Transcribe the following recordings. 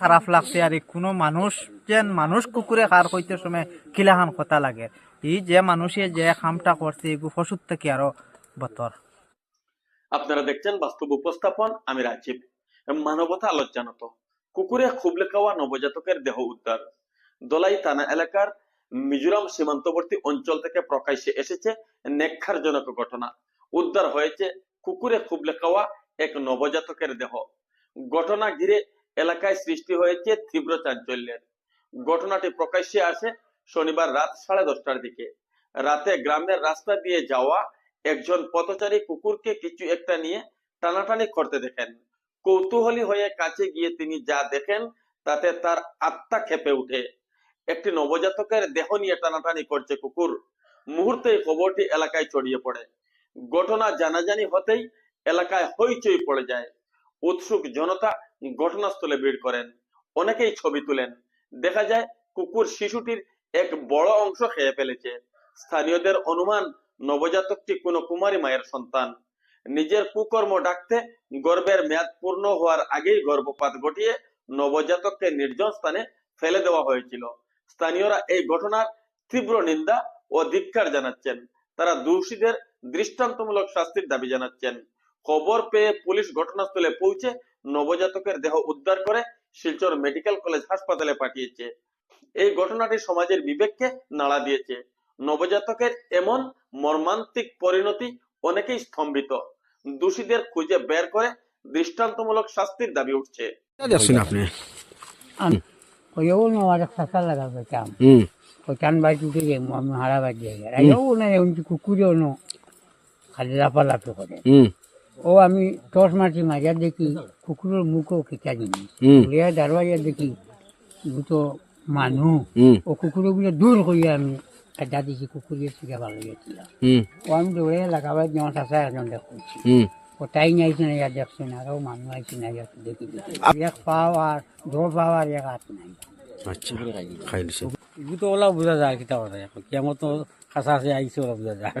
খারাপ লাগছে আর কোনো মানুষ যেন মানুষ কুকুরে খার কইতে সময় কিলাখান কথা লাগে। এই যে মানুষে যে খামটা করছে এগু ফসুর থেকে আরও বতর আপনারা দেখছেন বাস্তব উপস্থাপন, আমি রাজীব মানবতা আলোচনাত কুকুরে খুবলে খাওয়া নবজাতকের দেহ উদ্ধার দলাই থানা এলাকার মিজোরাম সীমান্তবর্তী অঞ্চল থেকে প্রকাশ্যে এসেছে নেক্ষারজনক ঘটনা। উদ্ধার হয়েছে কুকুরে খুবলে খাওয়া এক নবজাতকের দেহ। ঘটনা ঘিরে এলাকায় সৃষ্টি হয়েছে তীব্র চাঞ্চল্যের। ঘটনাটি প্রকাশ্যে আসে শনিবার রাত সাড়ে দশটার দিকে। রাতে গ্রামের রাস্তা দিয়ে যাওয়া একজন পথচারী কুকুরকে কিছু একটা নিয়ে টানাটানি করতে দেখেন। কৌতূহলী হয়ে কাছে গিয়ে তিনি যা দেখেন তাতে তার আত্মা খেপে উঠে একটি নবজাতকের দেহ নিয়ে টানাটানি করছে কুকুর। মুহূর্তে খবরটি এলাকায় ছড়িয়ে পড়ে। ঘটনা জানাজানি হতেই এলাকায় হইচই পড়ে যায়। উৎসুক জনতা ঘটনাস্থলে ভিড় করেন, অনেকেই ছবি তুলেন। দেখা যায়, কুকুর শিশুটির এক বড় অংশ খেয়ে ফেলেছে। স্থানীয়দের অনুমান, নবজাতকটি কোনো কুমারী মায়ের সন্তান। নিজের কুকর্ম ডাকতে গর্ভের মেয়াদ পূর্ণ হওয়ার আগেই গর্ভপাত ঘটিয়ে নবজাতককে নির্জন স্থানে ফেলে দেওয়া হয়েছিল। স্থানীয়রা এই ঘটনার তীব্র নিন্দা ও ধিক্ষার জানাচ্ছেন। তারা দোষীদের দৃষ্টান্তমূলক শাস্তির দাবি জানাচ্ছেন। খবর পেয়ে পুলিশ ঘটনাস্থলে পৌঁছে নবজাতকের দেহ উদ্ধার করে শিলচর মেডিকেল কলেজ হাসপাতালে পাঠিয়েছে। এই ঘটনাটি সমাজের বিবেককে নাড়া দিয়েছে। নবজাতকের এমন মর্মান্তিক পরিণতি অনেকেই স্তম্ভিত। দোষীদের খুঁজে বের করে দৃষ্টান্তমূলক শাস্তির দাবি উঠছে। আপনি. খালি করে। ও আমি টস মাঝার দেখি। কুকুরের মুখও জিনিস হুম। উড়িয়া দারওয়াজা দেখি দুটো মানুষ হুম। ও কুকুরগুলো দূর করিয়া আমি একটা দিছি ভালো গেছিলাম হুম। ও আমি দৌড়ে লাগাবার যেমন চাষা একজন দেখছি ও তাই নাইছে না ইয়ার দেখছে না আরও মানুষ আইছে না ইয়ার দেখি এক পাও আর দৌড় পাও আর এক হাত নাই। আচ্ছা খাই দিছে ওলা বোঝা যায় কিতা কথা কেমন তো কাছা আছে আইছে ওলা বোঝা যায়।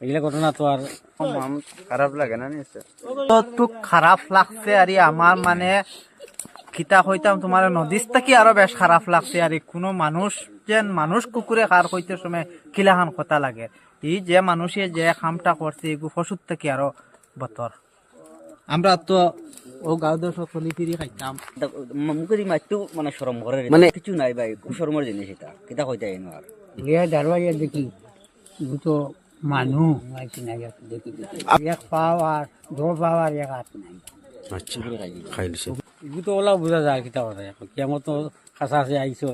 এগুলা ঘটনা তো আর খারাপ লাগে না তো খারাপ লাগছে আর ই আমার মানে কিতা হইতাম তোমার নদীর থেকে আরও বেশ খারাপ লাগছে আর কোনো মানুষ যেন মানুষ কুকুরে খার কইতে সময় কিলাখান কথা লাগে। এই যে মানুষে যে খামটা করছে এগু ফসুর থেকে আরও বতর আমরা তো ও গাঁও দশ চলি ফিরি খাইতাম। মুখে মাছটো মানে সরম করে মানে- কিছু নাই ভাই খুব সরমের জিনিস এটা। কিতা কইতে এনো আর দেখি দুটো মানুষ মাইকী নাই দেখি এক পাও আর দৌড় পাও আর এক হাত নাই। আচ্ছা খাই দিছে এগুলো ওলা বোঝা যায় কিতা কথা কেমন তো কাছা আছে আইছে।